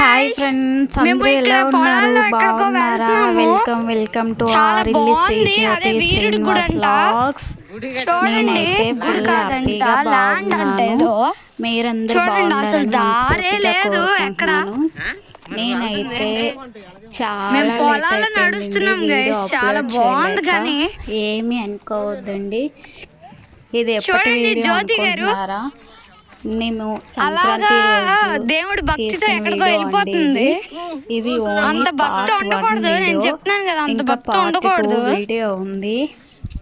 Hi. Friends అందరూ ఎలా ఉన్నారు బాగున్నారా. వెల్కమ్ వెల్కమ్ టు ఆర్ ఇల్లు. జ్యోతి వీరుడి గుడి శ్రీనివాస్ చూడండి నేనైతే ఫుల్ హ్యాపీగా బాగున్నాను మీరందరూ మనస్ఫూర్తిగా లేదు ఎక్కడ. నేనైతే చాలా నడుస్తున్నాం. చాలా బాగుంది. కానీ. ఏమీ అనుకోవద్దండి ఇది ఎప్పటి వీడియో జ్యోతి గారు. మేము సంక్రాంతి దేవుడి భక్తితో ఎక్కడికో వెళ్ళిపోతుంది. ఇది. అంత భక్తి ఉండకూడదు. నేను. చెప్తున్నాను కదా, అంత భక్తి ఉండకూడదు. వీడియో ఉంది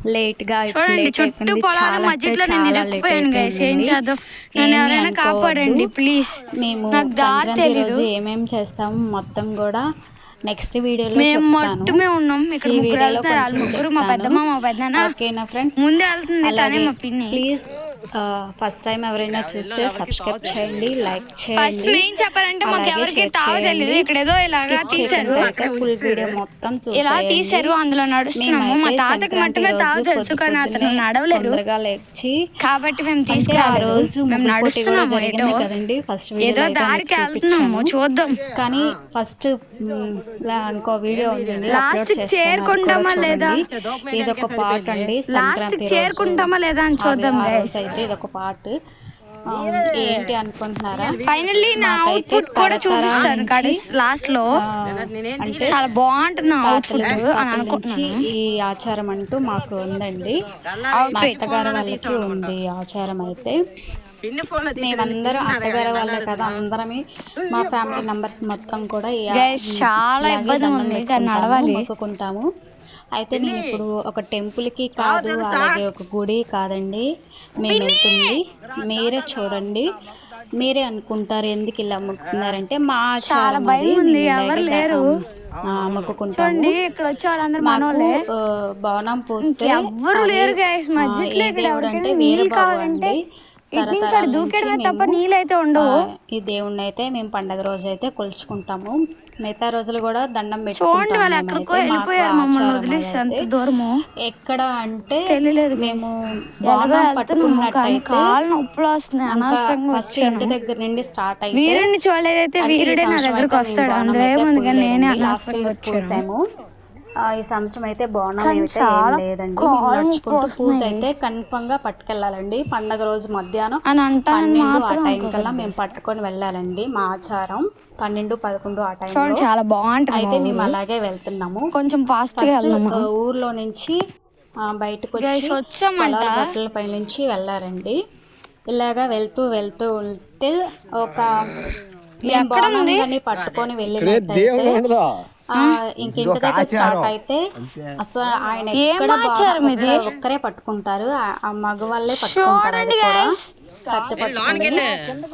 లేట్గా చూడండి చుట్టూ. పొలాల మధ్యలో నేను ఇరుక్కుపోయాను గైస్ ఏం. చేద్దాం నన్ను ఎవరైనా. కాపాడండి ప్లీజ్ మేము నాకు దారి రోజు ఏమేం చేస్తాము మొత్తం కూడా నెక్స్ట్ వీడియోలో మేము మట్టుమే ఉన్నాం ఇక్కడ ముగ్గురు వెళ్తారు కొంచెం ముగ్గురు మా. పెద్దమ్మ మా పెద్దనాన్న ఓకేనా ఫ్రెండ్స్ ముందే వెళ్తుంది తనే మా పిన్ని ప్లీజ్ ఫస్ట్ టైం ఎవరైనా చూస్తే సబ్స్క్రైబ్ చేయండి లైక్ ఫస్ట్ చేయండి. మెయిన్ చెప్పారంటే మాకు ఎవరికి తావ తెలియదు ఇక్కడ ఏదో ఇలాగా తీశారు. ఫుల్ వీడియో మొత్తం ఇలా. తీశారు. అందులో నడుస్తున్నాము. మా తాతకి తావ రోజు తెలుసు కానీ అతను నడవలేరు. తొందరగా లేచి కాబట్టి మేము తీసుకురాలేదు. రోజు మేము నడుస్తున్నాము ఏటో. కదండి. ఫస్ట్ ఏదో దారికి వెళ్తున్నాము. చూద్దాం. కానీ ఫస్ట్ ఇంకో వీడియో ఉందండి. అది చేరుకుంటామా లేదా? ఇది ఒక పార్ట్ అండి. లాస్ట్. చేరుకుంటామా లేదా అని చూద్దాం అయితే ఇది ఒక పార్ట్ ఏంటి అనుకుంటున్నారా? ఫైనల్లీ నా అవుట్పుట్ కూడా చూపిస్తాను లాస్ట్లో అంటే చాలా బాగుంటుంది నా అవుట్పుట్ అని అనుకుంటున్నాను. ఈ ఆచారం అంటూ మాకు ఉందండి. మా అత్తగారు వాళ్ళకి ఉంది ఆచారం అయితే. మేమందరం అత్తగారు వాళ్ళే కదా అందరమే. మా ఫ్యామిలీ నంబర్స్ మొత్తం కూడా చాలా ఇబ్బంది ఉంది. నడవాలి. మొక్కుకుంటాము. అయితే నేను ఇప్పుడు ఒక టెంపుల్కి కాదు అలాగే ఒక గుడి కాదండి. మేము వెళ్తుంది మీరే చూడండి. మీరే అనుకుంటారు ఎందుకు ఇలా మొక్కుతున్నారంటే మా ఆచారం భయం. ఉంది, ఎవరు లేరు. చూడండి ఇక్కడ వచ్చే వాళ్ళందరూ మాకు మనోళ్ళే. బోనం పోస్తే ఎవ్వరు అది, లేరు గైస్ నీళ్ళు వీరబాబు కావాలంటే. ఇటు నుంచి తరతరాల అటు దూకేయడమే నుంచి తప్ప మేము, నీళ్ళు అయితే ఉండవు ఈ దేవుణ్ణి అయితే మేము పండగ రోజు అయితే కొలుచుకుంటాము. మిగతా రోజులు కూడా దండం చూడండి పెట్టుకుంటాము వాళ్ళు. ఎక్కడికో వెళ్ళిపోయారు మమ్మల్ని వదిలేసి అంత. దూరము. ఎక్కడ అంటే తెలియలేదు మేము కానీ పట్టుకున్నట్టయితే కాళ్ళు నొప్పులు వస్తున్నాయి అనవసరంగా ఫస్ట్ వచ్చాను. ఇంటి దగ్గర నుండి స్టార్ట్ అయితే వీరుడిని చూడలేదైతే వీరుడే నా దగ్గరకు వస్తాడు. అందులో ఏముంది నేనే అనవసరంగా ఆ, ఈ సంవత్సరం అయితే బోనం లేదండి. నడుచుకుంటూ పూజ వస్తున్నాయి. అయితే కన్ఫర్మ్గా పట్టుకెళ్ళాలండి. పండగ రోజు మధ్యాహ్నం పన్నెండు ఆ టైం కల్లా మేము పట్టుకొని వెళ్ళాలండి మా ఆచారం. పన్నెండు పదకొండు ఆ టైంలో చాలా బాగుంటుంది అయితే మేము. అలాగే వెళ్తున్నాము. కొంచెం ఫాస్ట్ ఊర్లో నుంచి బయటకు వచ్చి గట్టుల పై నుంచి వెళ్ళారండి. ఇలాగా వెళ్తూ వెళ్తూ ఉంటే ఒక పట్టుకొని వెళ్ళినట్టయితే ఆ, ఇంక ఇంటి దగ్గర స్టార్ట్ అయితే అసలు ఆయన ఎక్కడ ఆచారం బాణం ఇది? ఒక్కరే- పట్టుకుంటారు. ఆ- మగవాళ్ళే పట్టుకుంటారు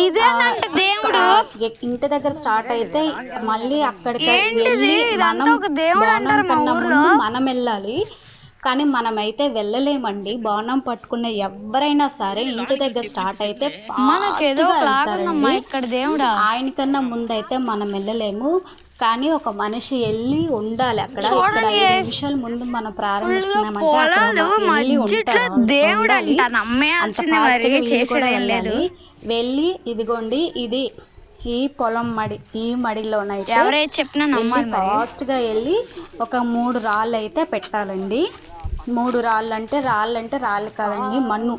ఇదేనంట దేవుడు? ఇంటి దగ్గర స్టార్ట్ అయితే మళ్ళీ అక్కడికి? వెళ్ళి మనం ఒక దేవుడు అంటారు మనం వెళ్ళాలి. కానీ మనమైతే వెళ్ళలేమండి. బాణం పట్టుకునే ఎవరైనా సరే ఇంటి దగ్గర స్టార్ట్ అయితే మనకేదో. ఇక్కడ దేవుడా? ఆయనకన్నా ముందైతే మనం వెళ్ళలేము. కానీ ఒక మనిషి వెళ్ళి ఉండాలి అక్కడ. ఇక్కడ ఐదు. నిమిషాలు ముందు మనం ప్రారంభిస్తున్నామంటే వెళ్ళి ఇదిగోండి ఇది ఈ పొలం మడి ఈ మడిలోనైతే ఎవరైతే చెప్పినా నమ్మాలి మరి. ఫాస్ట్గా వెళ్ళి ఒక మూడు రాళ్ళు అయితే పెట్టాలండి. మూడు రాళ్ళు అంటే రాళ్ళు అంటే రాళ్ళు కాదండి మన్ను.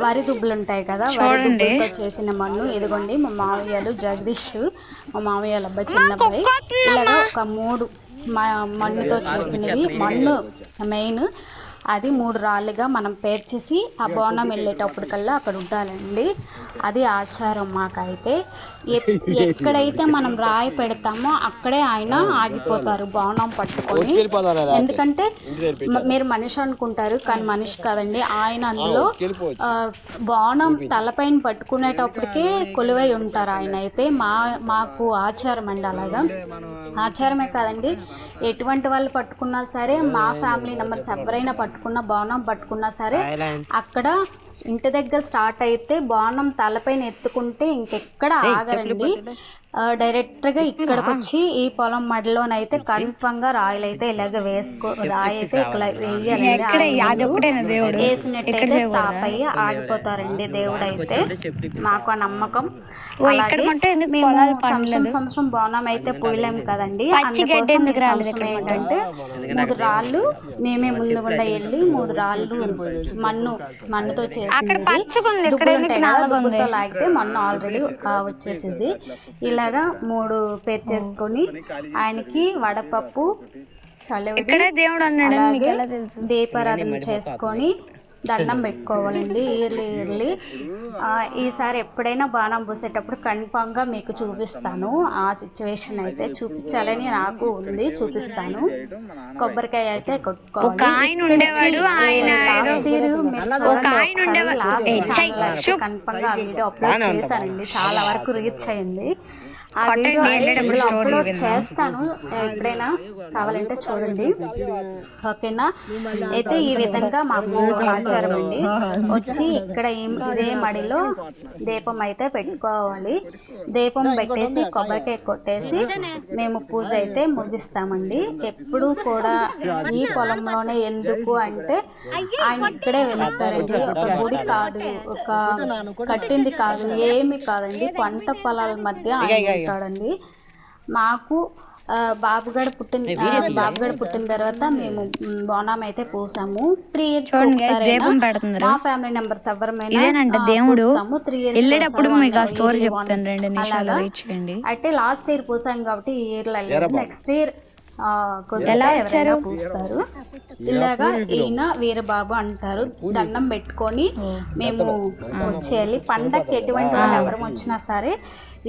వరి దుబ్బులు ఉంటాయి కదా వరి. దుబ్బులతో చేసిన మన్ను. ఇదిగోండి మా మామయ్యలు జగదీష్ మా మామయ్యల అబ్బాయి చిన్నబ్బాయి. ఇలాగా ఒక మూడు మ- మన్నుతో చేసినవి. మన్ను మెయిన్. అది మూడు రాళ్ళుగా మనం పేర్చేసి ఆ బోనం వెళ్ళేటప్పటికల్లా అక్కడ ఉండాలండి. అది ఆచారం మాకైతే. ఎక్కడైతే మనం రాయి పెడతామో అక్కడే ఆయన ఆగిపోతారు బోనం పట్టుకొని. ఎందుకంటే మీరు మనిషి అనుకుంటారు కానీ మనిషి కాదండి. ఆయన అందులో బాణం తలపైన పట్టుకునేటప్పటికే కొలువై ఉంటారు ఆయన అయితే. మా మాకు ఆచారం అండి అలాగా. ఆచారమే కాదండి. ఎటువంటి వాళ్ళు పట్టుకున్నా సరే మా ఫ్యామిలీ మెంబర్స్ ఎవరైనా పట్టుకున్న బాణం పట్టుకున్నా సరే అక్కడ ఇంటి దగ్గర స్టార్ట్ అయితే బాణం తలపైన ఎత్తుకుంటే ఇంకెక్కడ ఆగరండి ఆ, డైరెక్ట్గా ఇక్కడికి వచ్చి ఈ పొలం మడిలోనైతే కన్ఫామ్గా రాయలు అయితే ఇలాగ వేసుకో రాయి అయితే వేయాలండి దేవుడు? వేసినట్టయితే స్టాప్ అయ్యి ఆగిపోతారండి దేవుడు అయితే. మాకు ఆ నమ్మకం. ఓ, ఇక్కడ అలాగే మట్టు ఎందుకు మేము సంవత్సరం సంవత్సరం బోనం అయితే పోయలేం కదండి. అందుకోసం ఏంటంటే మూడు రాళ్ళు మేమే ముందుగుండా వెళ్ళి మూడు రాళ్ళు మన్ను మన్నుతో? దుబ్బుతో లాగితే మన్ను ఆల్రెడీ వచ్చేసింది. ఇలాగా మూడు పేరు చేసుకొని ఆయనకి వడపప్పు ఇక్కడే దేవుడు అన్నాడు దీపారాధన చేసుకొని దండం పెట్టుకోవాలండి ఇయర్లీ ఇయర్లీ ఈసారి ఎప్పుడైనా బాణం పూసేటప్పుడు కన్ఫామ్గా మీకు చూపిస్తాను. ఆ సిచ్యువేషన్ అయితే చూపించాలని నాకు ఉంది చూపిస్తాను. కొబ్బరికాయ అయితే కొట్టుకోవాలి. ఒక ఆయన ఉండేవాడు ఆయన లాస్ట్ ఇయర్ ఒక ఆయన ఉండేవాడు. ఏ, ఛై, షూ. కన్ఫామ్గా ఆ వీడియో అప్లోడ్ చేశానండి చాలా వరకు రీచ్ అయింది. చేస్తాను. ఎప్పుడైనా కావాలంటే చూడండి. ఓకేనా? అయితే ఈ విధంగా మాకు ఆచారం అండి. వచ్చి ఇక్కడ ఇదే మడిలో దీపం అయితే పెట్టుకోవాలి. దీపం పెట్టేసి కొబ్బరికాయ కొట్టేసి మేము పూజ అయితే ముగిస్తామండి. ఎప్పుడు కూడా ఈ పొలంలోనే ఎందుకు అంటే ఆయన ఇక్కడే వెలుస్తారండి. ఒక గుడి కాదు ఒక కట్టింది కాదు ఏమి కాదండి. పంట పొలాల మధ్య ఉంటాడండి మాకు బాబుగడ పుట్టిన బాబుగడ పుట్టిన తర్వాత మేము బోనం అయితే పోసాము త్రీ ఇయర్స్. మా ఫ్యామిలీ మెంబర్స్ ఎవరమైనా దేవుడు. మీకు ఆ చెప్తాను. రెండు నిమిషాలు. అయితే లాస్ట్ ఇయర్ పూసాం కాబట్టి ఈ ఇయర్ నెక్స్ట్ ఇయర్ ఎలా ఎవరైనా పూస్తారు. ఇలాగా ఈయన వీరబాబు అంటారు. దండం పెట్టుకొని మేము వచ్చేయాలి. పండగకి ఎటువంటి వాళ్ళు ఎవరు వచ్చినా సరే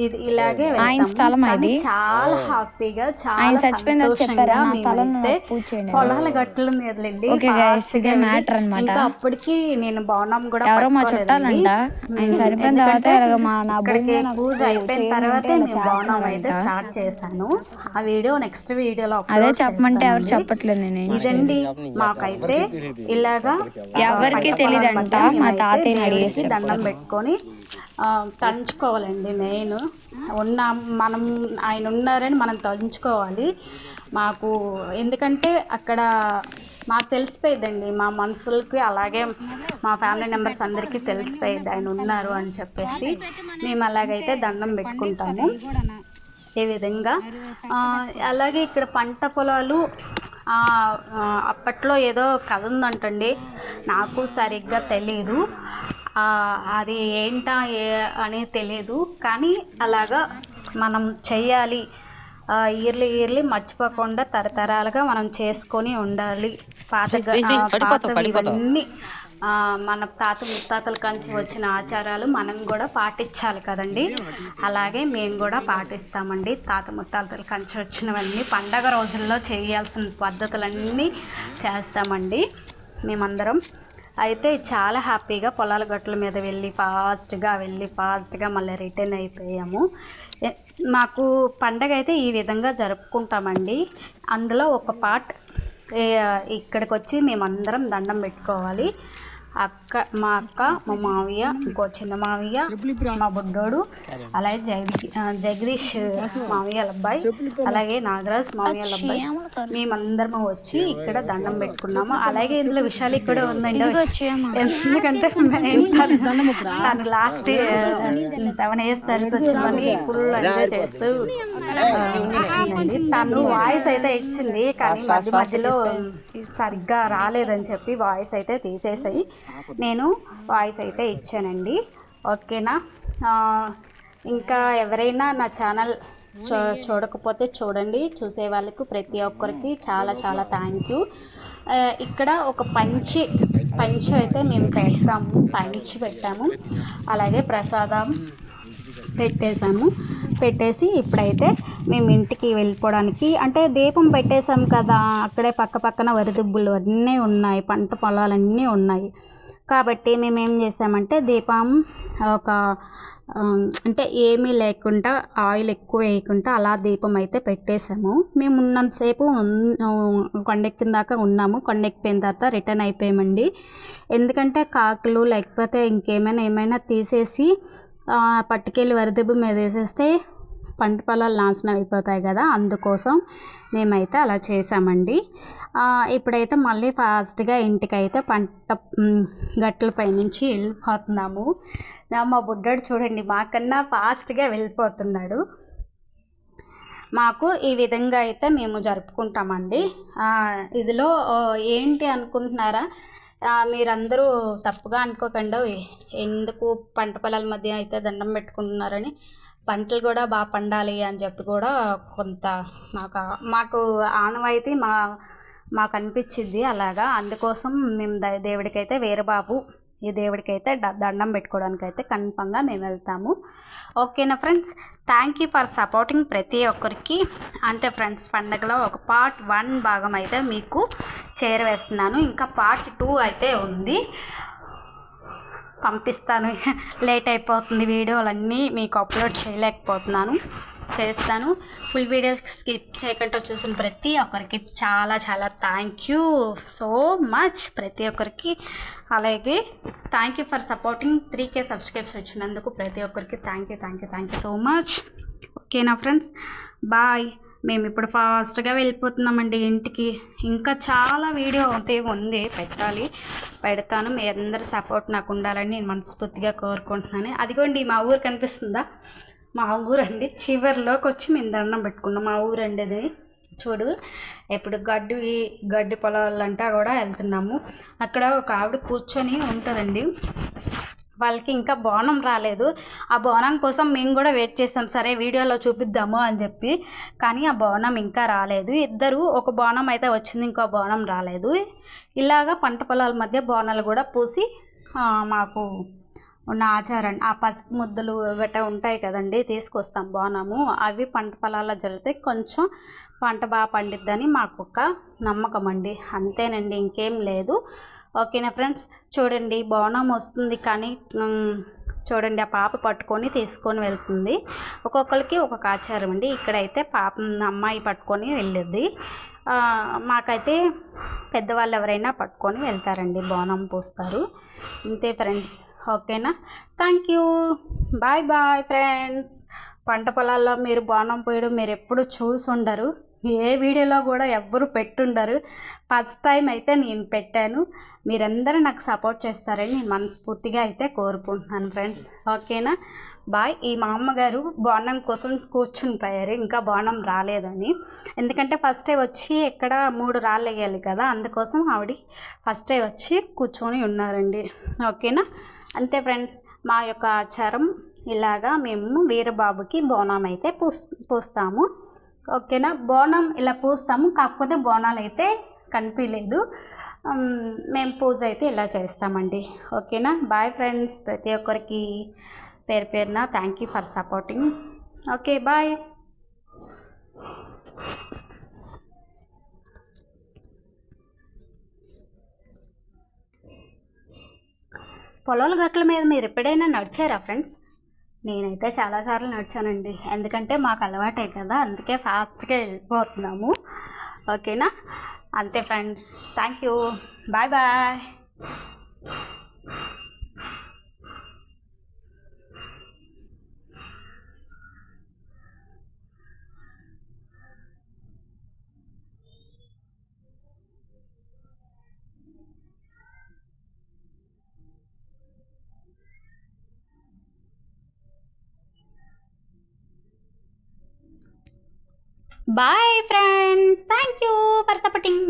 ఇది ఇలాగే ఆయన. స్థలం ఇది. చాలా హ్యాపీగా చాలా సంతోషంగా మేమైతే. పొలాల గట్టుల మీద వెళ్ళి Okay guys, fast గా ఇదే వెళ్ళి, matter అన్నమాట. ఇంకా అప్పటికి నేను బోనం కూడా ఎవరో మా. చుట్టాలంట ఆయన చనిపోయిన తర్వాత మా నా పూజ అయిపోయిన తర్వాతే మేము బోనం అయితే. స్టార్ట్ చేశాను ఆ వీడియో నెక్స్ట్ వీడియోలో అదే చెప్పమంటే ఎవరు. చెప్పట్లేదు నేను ఇదండి మాకైతే ఇలాగా ఎవరికి మధ్య మా అడిగేసి దండం పెట్టుకొని ఆ, తలుచుకోవాలండి మెయిన్. ఉన్న మనం ఆయన ఉన్నారని మనం తలుచుకోవాలి. మాకు ఎందుకంటే అక్కడ మాకు తెలిసిపోయిందండి మా మనుషులకి అలాగే మా ఫ్యామిలీ మెంబర్స్ అందరికీ తెలిసిపోయింది ఆయన ఉన్నారు అని చెప్పేసి మేము అలాగైతే దండం పెట్టుకుంటాము. ఈ విధంగా? అలాగే ఇక్కడ పంట పొలాలు అప్పట్లో ఏదో కథ ఉందంటండి. నాకు సరిగ్గా తెలీదు. అది ఏంటా ఏ అని తెలియదు కానీ అలాగా మనం చెయ్యాలి. ఇయర్లీ ఇయర్లీ మర్చిపోకుండా తరతరాలుగా మనం చేసుకొని ఉండాలి. పాత ఇవన్నీ మన తాత ముత్తాతల కంచి వచ్చిన ఆచారాలు మనం కూడా పాటించాలి కదండి. అలాగే మేము కూడా పాటిస్తామండి. తాత ముత్తాతల కంచి వచ్చినవన్నీ పండగ రోజుల్లో చేయాల్సిన పద్ధతులన్నీ చేస్తామండి. మేమందరం అయితే చాలా హ్యాపీగా పొలాల గట్ల మీద వెళ్ళి ఫాస్ట్గా వెళ్ళి ఫాస్ట్గా మళ్ళీ రిటర్న్ అయిపోయాము. మాకు పండగ అయితే ఈ విధంగా జరుపుకుంటామండి. అందులో ఒక పార్ట్ ఇక్కడికి వచ్చి మేమందరం దండం పెట్టుకోవాలి. అక్క మా అక్క మా మావయ్య ఇంకో చిన్న మావయ్య మా బుడ్డోడు అలాగే జగదీ ఆ, జగదీష్ మావయ్య అబ్బాయి అలాగే నాగరాజ్ మావయ్య అబ్బాయి. మేమందరం వచ్చి ఇక్కడ దండం పెట్టుకున్నాము. అలాగే ఇందులో విషయాలు ఇక్కడ ఉందండి. ఎందుకంటే నేను తను- లాస్ట్ సెవెన్ ఇయర్స్ తర్వాత వచ్చిందని ఫుల్ ఎంజాయ్ చేస్తూ వచ్చిందండి. తను వాయిస్ అయితే ఇచ్చింది కానీ మధ్య మధ్యలో సరిగ్గా రాలేదని చెప్పి వాయిస్ అయితే తీసేసాయి. నేను వాయిస్ అయితే ఇచ్చానండి. ఓకేనా? ఇంకా ఎవరైనా నా ఛానల్ చూ చూడకపోతే చూడండి. చూసే వాళ్ళకు ప్రతి ఒక్కరికి చాలా చాలా థ్యాంక్ యూ. ఇక్కడ ఒక పంచి పంచి అయితే మేము పెడతాము. పంచి పెట్టాము. అలాగే ప్రసాదం పెట్టేశాము. పెట్టేసి ఇప్పుడైతే మేము ఇంటికి వెళ్ళిపోవడానికి అంటే దీపం పెట్టేశాం కదా అక్కడే పక్క పక్కన వరిదుబ్బులు అన్నీ ఉన్నాయి పంట పొలాలన్నీ ఉన్నాయి. కాబట్టి మేము ఏం చేసామంటే దీపం ఒక అంటే ఏమీ లేకుండా ఆయిల్ ఎక్కువ వేయకుండా అలా దీపం అయితే పెట్టేశాము. మేము ఉన్నంతసేపు కొండెక్కిన దాకా ఉన్నాము. కొండెక్కిపోయిన తర్వాత రిటర్న్ అయిపోయామండి. ఎందుకంటే కాకులు లేకపోతే ఇంకేమైనా ఏమైనా తీసేసి పట్టుకెళ్ళి వరిదెబ్బ మీద వేసేస్తే పంట పొలాలు నాశనం అయిపోతాయి కదా అందుకోసం మేమైతే అలా చేసామండి ఇప్పుడైతే మళ్ళీ ఫాస్ట్గా ఇంటికైతే పంట మ్, పైనుంచి వెళ్ళిపోతున్నాము. మా బుడ్డాడు చూడండి మాకన్నా ఫాస్ట్గా వెళ్ళిపోతున్నాడు. మాకు ఈ విధంగా అయితే మేము జరుపుకుంటామండి. ఇదిలో ఏంటి అనుకుంటున్నారా? మీరందరూ తప్పుగా అనుకోకుండా ఎందుకు పంట పొలాల మధ్య అయితే దండం పెట్టుకుంటున్నారని. పంటలు కూడా బాగా పండాలి అని చెప్పి కూడా కొంత నాకు మాకు ఆనవాయితీ మా మాకు అనిపించింది అలాగా. అందుకోసం మేము ద- దేవుడికైతే వీరబాబు ఈ దేవుడికైతే దండం పెట్టుకోవడానికి అయితే కన్ఫామ్గా మేము వెళ్తాము. ఓకేనా friends? Thank you for supporting ప్రతి ఒక్కరికి. అంతే ఫ్రెండ్స్ పండగలో ఒక పార్ట్ వన్ భాగం అయితే మీకు చేరవేస్తున్నాను. ఇంకా పార్ట్ టూ అయితే ఉంది. పంపిస్తాను. లేట్ అయిపోతుంది వీడియోలన్నీ మీకు అప్లోడ్ చేయలేకపోతున్నాను. చేస్తాను. ఫుల్ వీడియోస్ స్కిప్ చేయకుండా చూసిన ప్రతి ఒక్కరికి చాలా చాలా థ్యాంక్ యూ సో మచ్ ప్రతి ఒక్కరికి. అలాగే thank you for supporting three K subscribes వచ్చినందుకు ప్రతి ఒక్కరికి thank you thank you thank you so much ఓకేనా ఫ్రెండ్స్ బాయ్ మేము ఇప్పుడు ఫాస్ట్గా వెళ్ళిపోతున్నామండి ఇంటికి. ఇంకా చాలా వీడియో అయితే ఉంది పెట్టాలి. పెడతాను. మీ అందరి సపోర్ట్ నాకు ఉండాలని నేను మనస్ఫూర్తిగా కోరుకుంటున్నాను. అదిగోండి మా ఊరు కనిపిస్తుందా? మా ఊరండి. చివరిలోకి వచ్చి మేము దండం పెట్టుకున్నాం. మా ఊరండి అది చూడు ఇప్పుడు గడ్డి గడ్డి పొలాలంటా కూడా వెళ్తున్నాము. అక్కడ ఒక ఆవిడ కూర్చొని ఉంటుందండి. వాళ్ళకి ఇంకా బోనం రాలేదు. ఆ బోనం కోసం మేము కూడా వెయిట్ చేస్తాం. సరే వీడియోలో చూపిద్దాము అని చెప్పి. కానీ ఆ బోనం ఇంకా రాలేదు. ఇద్దరు ఒక బోనం అయితే వచ్చింది ఇంకో బోనం రాలేదు. ఇలాగా పంట పొలాల మధ్య బోనాలు కూడా పూసి మాకు ఉన్న ఆచారం ఆ పసుపు ముద్దలు గట్రా ఉంటాయి కదండి తీసుకొస్తాం బోనము. అవి పంట పొలాల్లో జల్లితే కొంచెం పంట బాగా పండిద్దని మాకు ఒక నమ్మకం అండి. అంతేనండి ఇంకేం లేదు. ఓకేనా ఫ్రెండ్స్? చూడండి బోనం వస్తుంది కానీ చూడండి ఆ పాప పట్టుకొని తీసుకొని వెళ్తుంది. ఒక్కొక్కరికి ఒక్కొక్క ఆచారం అండి. ఇక్కడైతే పాప అమ్మాయి పట్టుకొని వెళ్ళింది. మాకైతే పెద్దవాళ్ళు ఎవరైనా పట్టుకొని వెళ్తారండి బోనం పోస్తారు. ఇంతే ఫ్రెండ్స్ ఓకేనా? Thank you. Bye bye friends. పంట పొలాల్లో మీరు బోనం పోయడం మీరు ఎప్పుడు చూసి ఉండరు ఏ వీడియోలో కూడా ఎవ్వరు పెట్టుండరు. ఫస్ట్ టైం అయితే నేను పెట్టాను. మీరందరూ నాకు సపోర్ట్ చేస్తారని నేను మనస్ఫూర్తిగా అయితే కోరుకుంటున్నాను ఫ్రెండ్స్. ఓకేనా? బాయ్. ఈ మా అమ్మగారు బోనం కోసం కూర్చుని పోయారు. ఇంకా బోనం రాలేదని. ఎందుకంటే ఫస్టే వచ్చి ఇక్కడ మూడు రాళ్ళు వేయాలి కదా. అందుకోసం ఆవిడ ఫస్టే వచ్చి కూర్చొని ఉన్నారండి. ఓకేనా? అంతే ఫ్రెండ్స్. మా యొక్క ఆచారం ఇలాగా మేము వీరబాబుకి బోనం అయితే పూస్ పూస్తాము. ఓకేనా? బోనం ఇలా పూస్తాము. కాకపోతే బోనాలు అయితే కనిపించలేదు మేము పూజ అయితే ఇలా చేస్తామండి. ఓకేనా? Bye friends. ప్రతి ఒక్కరికి పేరు పేరున thank you for supporting okay bye. పొలాల గట్ల మీద మీరు ఎప్పుడైనా నడిచారా ఫ్రెండ్స్? నేనైతే చాలాసార్లు నడిచానండి. ఎందుకంటే మాకు అలవాటే కదా అందుకే ఫాస్ట్గా వెళ్ళిపోతున్నాము. ఓకేనా? అంతే friends. Thank you bye bye. Bye friends thank you for supporting